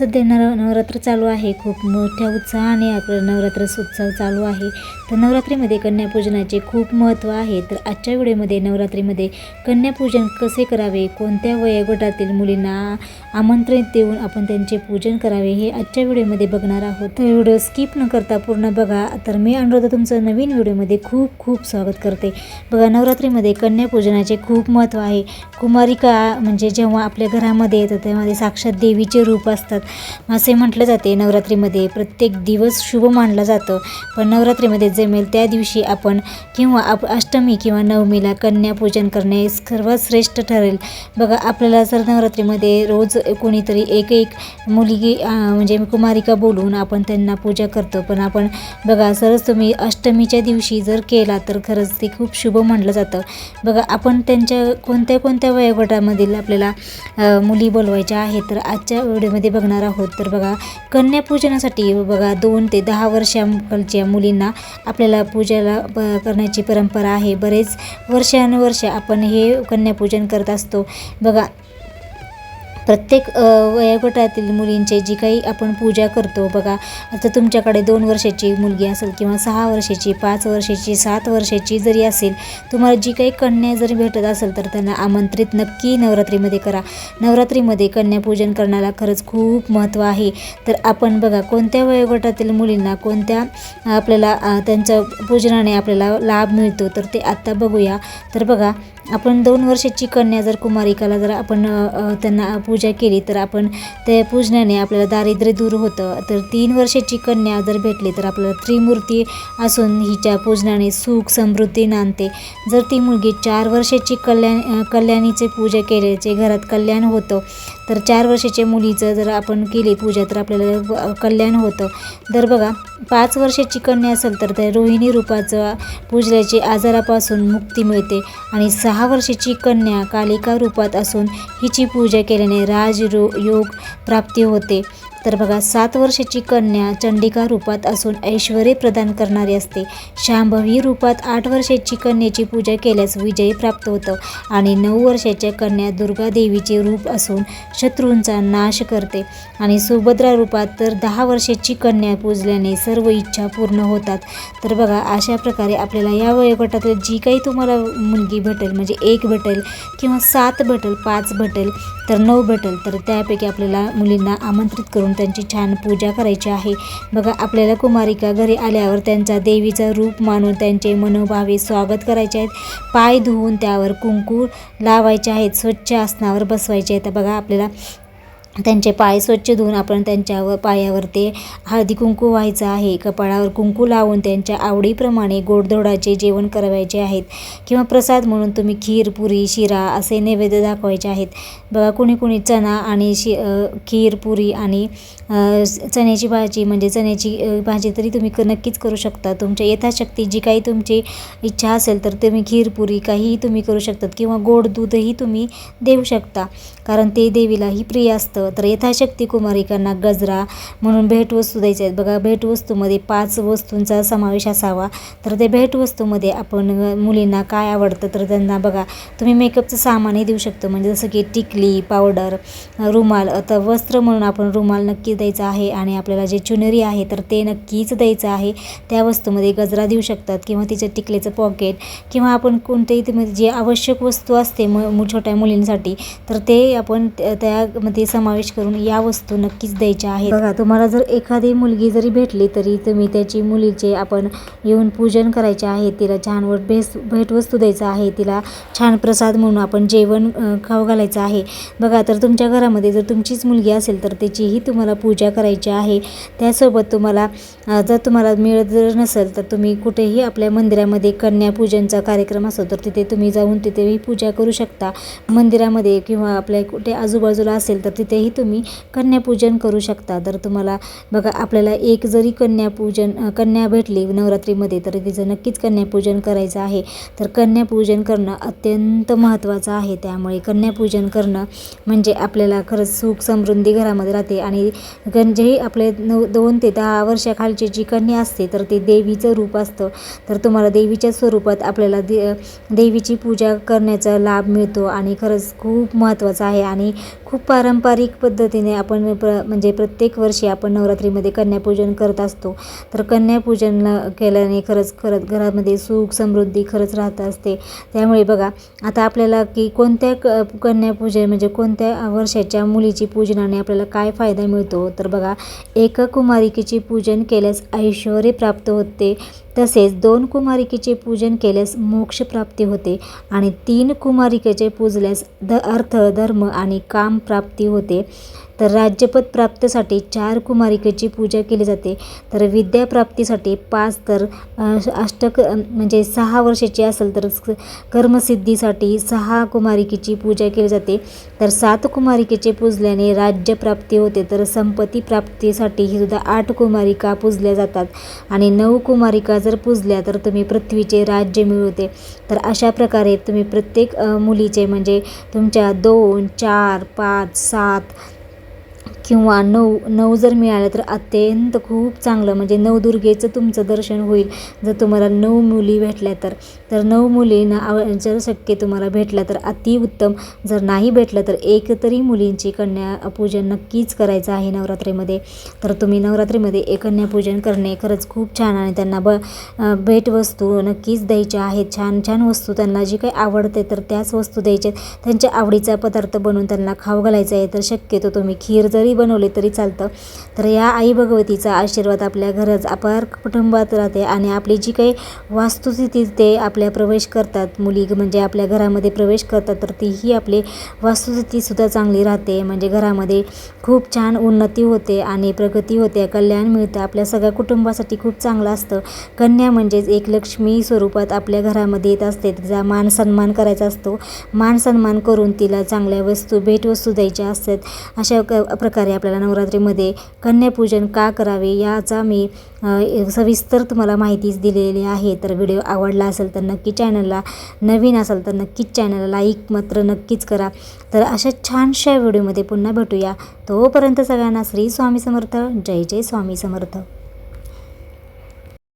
सध्या नव नवरात्र चालू आहे. खूप मोठ्या उत्साहाने आपलं नवरात्र उत्सव चालू आहे. तर नवरात्रीमध्ये कन्यापूजनाचे खूप महत्त्व आहे. तर आजच्या वेळेमध्ये नवरात्रीमध्ये कन्यापूजन कसे करावे? कोणत्या वयोगटातील मुलींना आमंत्रित देऊन आपण त्यांचे पूजन करावे? हे आजच्या व्हिडिओमध्ये बघणार आहोत. तर व्हिडिओ स्किप न करता पूर्ण बघा. तर मी अनुराधा तुमचं नवीन व्हिडिओमध्ये खूप खूप स्वागत करते. बघा नवरात्रीमध्ये कन्यापूजनाचे खूप महत्त्व आहे. कुमारिका म्हणजे जेव्हा आपल्या घरामध्ये येतं त्यामध्ये साक्षात देवीचे रूप असतात. असे म्हटलं जाते नवरात्रीमध्ये प्रत्येक दिवस शुभ मानला जातं. पण नवरात्रीमध्ये जमेल त्या दिवशी आपण किंवा आप अष्टमी किंवा नवमीला कन्यापूजन करणे सर्वात श्रेष्ठ ठरेल. बघा आपल्याला जर नवरात्रीमध्ये रोज कोणीतरी एक एक मुलगी म्हणजे कुमारिका बोलून आपण त्यांना पूजा करतो. पण आपण बघा सरच तुम्ही अष्टमीच्या दिवशी जर केला तर खरंच ते खूप शुभ म्हटलं जातं. बघा आपण त्यांच्या कोणत्या कोणत्या वयोगटामधील आपल्याला मुली बोलवायच्या आहेत तर आजच्या व्हिडिओमध्ये बघणार आहोत. तर बघा कन्यापूजनासाठी बघा दोन ते दहा वर्षांखालच्या मुलींना आपल्याला पूजेला प करण्याची परंपरा आहे. बरेच वर्षानुवर्ष आपण हे कन्यापूजन करत असतो. बघा प्रत्येक वयोगटातील मुलींचे जी काही आपण पूजा करतो बघा आता तुमच्याकडे दोन वर्षाची मुलगी असेल किंवा सहा वर्षाची पाच वर्षाची सात वर्षाची जरी असेल तुम्हाला जी काही कन्या जरी भेटत असेल तर त्यांना आमंत्रित नक्की नवरात्रीमध्ये करा. नवरात्रीमध्ये कन्यापूजन करण्याला खरंच खूप महत्त्व आहे. तर आपण बघा कोणत्या वयोगटातील मुलींना कोणत्या आपल्याला त्यांच्या पूजनाने आपल्याला लाभ मिळतो तर ते आत्ता बघूया. तर बघा आपण दोन वर्षाची कन्या जर कुमारिकाला जर आपण त्यांना पूजा केली तर आपण त्या पूजनाने आपल्याला दारिद्र्य दूर होतं. तर तीन वर्षाची कन्या जर भेटली तर आपल्याला त्रिमूर्ती असून हिच्या पूजनाने सुख समृद्धी नांदते. जर ती मुलगी चार वर्षाची कल्याण कल्याणीचे पूजा केल्याचे घरात कल्याण होतं तर चार वर्षाच्या मुलीचं जर आपण केली पूजा तर आपल्याला कल्याण होतं. तर बघा पाच वर्षाची कन्या असेल तर त्या रोहिणी रूपाचं पूजल्याची आजारापासून मुक्ती मिळते. आणि सहा वर्षाची कन्या कालिका रूपात असून हिची पूजा केल्याने राजरो योग प्राप्ती होते. तर बघा सात वर्षाची कन्या चंडिका रूपात असून ऐश्वर्य प्रदान करणारी असते. शांभवी रूपात आठ वर्षाची कन्याची पूजा केल्यास विजय प्राप्त होतं आणि नऊ वर्षाच्या कन्या दुर्गा देवीचे रूप असून शत्रूंचा नाश करते. आणि सुभद्रा रूपात तर दहा वर्षाची कन्या पूजल्याने सर्व इच्छा पूर्ण होतात. तर बघा अशा प्रकारे आपल्याला या वयोगटातील जी काही तुम्हाला मुलगी भेटेल म्हणजे एक भेटेल किंवा सात भेटेल पाच भेटेल तर नऊ भेटेल तर त्यापैकी आपल्याला मुलींना आमंत्रित करून त्यांची छान पूजा करायची आहे. बघा आपल्याला कुमारिका घरी आल्यावर त्यांचा देवीचा रूप मानून त्यांचे मनोभावे स्वागत करायचे आहेत. पाय धुवून त्यावर कुंकू लावायचे आहेत. स्वच्छ आसनावर बसवायचे आहेत. बघा आपल्याला त्यांचे पाय स्वच्छ धुवून आपण त्यांच्यावर पायावर ते हळदी कुंकू व्हायचं आहे. कपाळावर कुंकू लावून त्यांच्या आवडीप्रमाणे गोडधोडाचे जेवण करावायचे आहेत. किंवा प्रसाद म्हणून तुम्ही खीर पुरी शिरा असे नैवेद्य दाखवायचे आहेत. बघा कुणी कुणी चणा आणि शि खीर पुरी आणि चण्याची भाजी म्हणजे चण्याची भाजी तरी तुम्ही क नक्कीच करू शकता. तुमच्या यथाशक्ती जी काही तुमची इच्छा असेल तर तुम्ही खीर पुरी काहीही तुम्ही करू शकतात. किंवा गोड दूधही तुम्ही देऊ शकता. कारण ते देवीलाही प्रिय असतं. तर यथाशक्ती कुमारिकांना गजरा म्हणून भेटवस्तू द्यायच्या आहेत. बघा भेटवस्तूमध्ये पाच वस्तूंचा समावेश असावा. तर ते भेटवस्तूमध्ये आपण मुलींना काय आवडतं तर त्यांना बघा तुम्ही मेकअपचं सामानही देऊ शकतो. म्हणजे जसं की टिकली पावडर रुमाल आता वस्त्र म्हणून आपण रुमाल नक्की द्यायचा आहे आणि आपल्याला जे चुनरी आहे तर ते नक्कीच द्यायचं आहे. त्या वस्तूमध्ये गजरा देऊ शकतात किंवा तिचं टिकलेचं पॉकेट किंवा आपण कोणतेही जे आवश्यक वस्तू असते म छोट्या मुलींसाठी तर ते आपण त्या- त्यामध्ये समावेश करून या वस्तू नक्कीच द्यायच्या आहेत. बघा तुम्हाला जर एखादी मुलगी जरी भेटली तरी तुम्ही त्याची मुलीचे आपण येऊन पूजन करायचे आहे तिला छान व भेस भेटवस्तू द्यायचं आहे तिला छान प्रसाद म्हणून आपण जेवण खाऊ घालायचं आहे. बघा तर तुमच्या घरामध्ये जर तुमचीच मुलगी असेल तर त्याचीही तुम्हाला पूजा करायची आहे. त्यासोबत तुम्हाला जर तुम्हाला मिळत जर नसेल तर तुम्ही कुठेही आपल्या मंदिरामध्ये कन्यापूजनचा कार्यक्रम असतो तर तिथे तुम्ही जाऊन तिथेही पूजा करू शकता. मंदिरामध्ये किंवा आपल्या कुठे आजूबाजूला असेल तर तिथे तिथेही तुम्ही कन्यापूजन करू शकता. तर तुम्हाला बघा आपल्याला एक जरी कन्यापूजन कन्या भेटली नवरात्रीमध्ये तर तिचं नक्कीच कन्यापूजन करायचं आहे. तर कन्यापूजन करणं अत्यंत महत्त्वाचं आहे. त्यामुळे कन्यापूजन करणं म्हणजे आपल्याला खरंच सुख समृद्धी घरामध्ये राहते आणि गंजेही आपले नऊ दोन ते दहा वर्षाखालची जी कन्या असते तर ते देवीचं रूप असतं. तर तुम्हाला देवीच्या स्वरूपात आपल्याला दे देवीची पूजा करण्याचा लाभ मिळतो आणि खरंच खूप महत्त्वाचं आहे. आणि खूप पारंपरिक पारंपरिक पद्धतीने आपण प्र म्हणजे प्रत्येक वर्षी आपण नवरात्रीमध्ये कन्यापूजन करत असतो. तर कन्यापूजन केल्याने खरंच खरंच घरामध्ये सुख समृद्धी खरंच राहत असते. त्यामुळे बघा आता आपल्याला की कोणत्या क कन्यापूजन म्हणजे कोणत्या वर्षाच्या मुलीची पूजनाने आपल्याला काय फायदा मिळतो? तर बघा एक कुमारिकेची पूजन केल्यास ऐश्वर प्राप्त होते. तसेच दोन कुमारिकेचे पूजन केल्यास मोक्ष प्राप्ती होते आणि तीन कुमारिकेचे पूजल्यास द अर्थ धर्म आणि काम प्राप्ती होते. तर राज्यपद प्राप्तीसाठी चार कुमारिकेची पूजा केली जाते. तर विद्याप्राप्तीसाठी पाच तर अष्टक म्हणजे सहा वर्षाची असेल तर कर्मसिद्धीसाठी सहा कुमारिकेची पूजा केली जाते. तर सात कुमारिकेचे पूजल्याने राज्यप्राप्ती होते. तर संपत्ती प्राप्तीसाठी ही सुद्धा आठ कुमारिका पूजल्या जातात. आणि नऊ कुमारिका जर पूजल्या तर तुम्ही पृथ्वीचे राज्य मिळवते. तर अशा प्रकारे तुम्ही प्रत्येक मुलीचे म्हणजे तुमच्या दोन चार पाच सात किंवा नऊ नऊ जर मिळालं तर अत्यंत खूप चांगलं. म्हणजे नवदुर्गेचं तुमचं दर्शन होईल. जर तुम्हाला नऊ मुली भेटल्या तर तर नऊ मुलींना आव जर शक्य तुम्हाला भेटलं तर अतिउत्तम जर नाही भेटलं तर एक तरी मुलींची कन्या पूजन नक्कीच करायचं आहे नवरात्रीमध्ये. तर तुम्ही नवरात्रीमध्ये एक कन्यापूजन करणे खरंच खूप छान आणि त्यांना ब भेटवस्तू नक्कीच द्यायच्या आहेत. छान छान वस्तू त्यांना जी काही आवडते तर त्याच वस्तू द्यायच्या त्यांच्या आवडीचा पदार्थ बनवून त्यांना खाऊ घालायचा आहे तर शक्यतो तुम्ही खीर जरी बनवले तरी चालतं. तर या आई भगवतीचा आशीर्वाद आपल्या घरच अपार कुटुंबात राहते आणि आपली जी काही वास्तुस्थिती ते आपल्या प्रवेश करतात. मुली म्हणजे आपल्या घरामध्ये प्रवेश करतात तर तीही आपली वास्तुस्थितीसुद्धा चांगली राहते. म्हणजे घरामध्ये खूप छान उन्नती होते आणि प्रगती होते. कल्याण मिळतं. आपल्या सगळ्या कुटुंबासाठी खूप चांगलं असतं. कन्या म्हणजेच एक लक्ष्मी स्वरूपात आपल्या घरामध्ये येत असते. तिचा मान सन्मान करायचा असतो. मान सन्मान करून तिला चांगल्या वस्तू भेटवस्तू द्यायच्या असतात. अशा क प्रकारे आपल्याला नवरात्रीमध्ये कन्यापूजन का करावे याचा मी सविस्तर तुम्हाला माहितीच दिलेली आहे. तर व्हिडिओ आवडला असेल तर नक्की चॅनलला नवीन असेल तर नक्कीच चॅनलला लाईक मात्र नक्कीच करा. तर अशा छानशा व्हिडिओमध्ये पुन्हा भेटूया. तोपर्यंत सगळ्यांना श्री स्वामी समर्थ. जय जय स्वामी समर्थ.